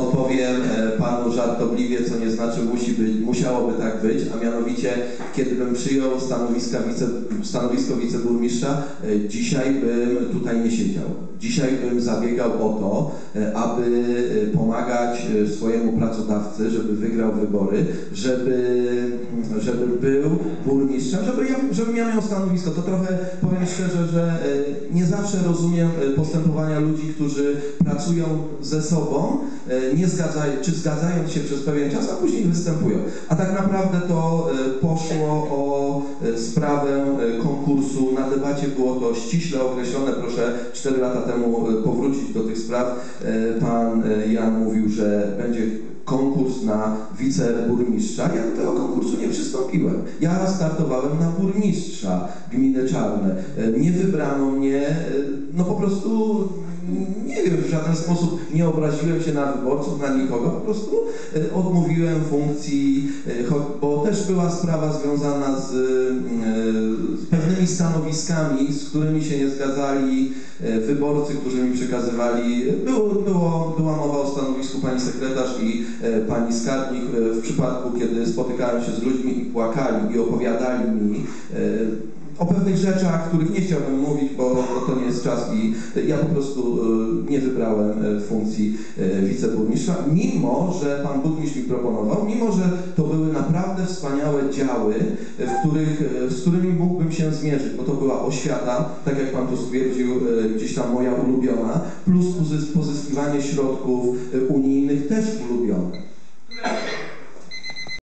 Odpowiem e, panu żartobliwie, co nie znaczy musi być, musiałoby tak być, a mianowicie kiedybym przyjął stanowiska wice, stanowisko wiceburmistrza, e, dzisiaj bym tutaj nie siedział. Dzisiaj bym zabiegał o to, e, aby e, pomagać swojemu pracodawcy, żeby wygrał wybory, żeby, mm, żeby był burmistrzem, żeby ja, żebym ja miał stanowisko. To trochę powiem szczerze, że nie zawsze rozumiem postępowania ludzi, którzy pracują ze sobą, nie zgadzają, czy zgadzając się przez pewien czas, a później występują. A tak naprawdę to e, poszło o e, sprawę e, konkursu. Na debacie było to ściśle określone. Proszę 4 lata temu powrócić do tych spraw. Pan Jan mówił, że będzie konkurs na wiceburmistrza. Ja do tego konkursu nie przystąpiłem. Ja startowałem na burmistrza gminy Czarne. Nie wybrano mnie, no po prostu żaden sposób nie obraziłem się na wyborców, na nikogo, po prostu e, odmówiłem funkcji, e, bo też była sprawa związana z, e, z pewnymi stanowiskami, z którymi się nie zgadzali wyborcy, którzy mi przekazywali. Było, było, była mowa o stanowisku pani sekretarz i pani skarbnik w przypadku, kiedy spotykałem się z ludźmi i płakali i opowiadali mi o pewnych rzeczach, których nie chciałbym mówić, bo, czas i ja po prostu e, nie wybrałem e, funkcji e, wiceburmistrza, mimo że pan burmistrz mi proponował, mimo że to były naprawdę wspaniałe działy, w których, z którymi mógłbym się zmierzyć, bo to była oświata, tak jak pan tu stwierdził, gdzieś tam moja ulubiona, plus pozys- pozyskiwanie środków unijnych też ulubione.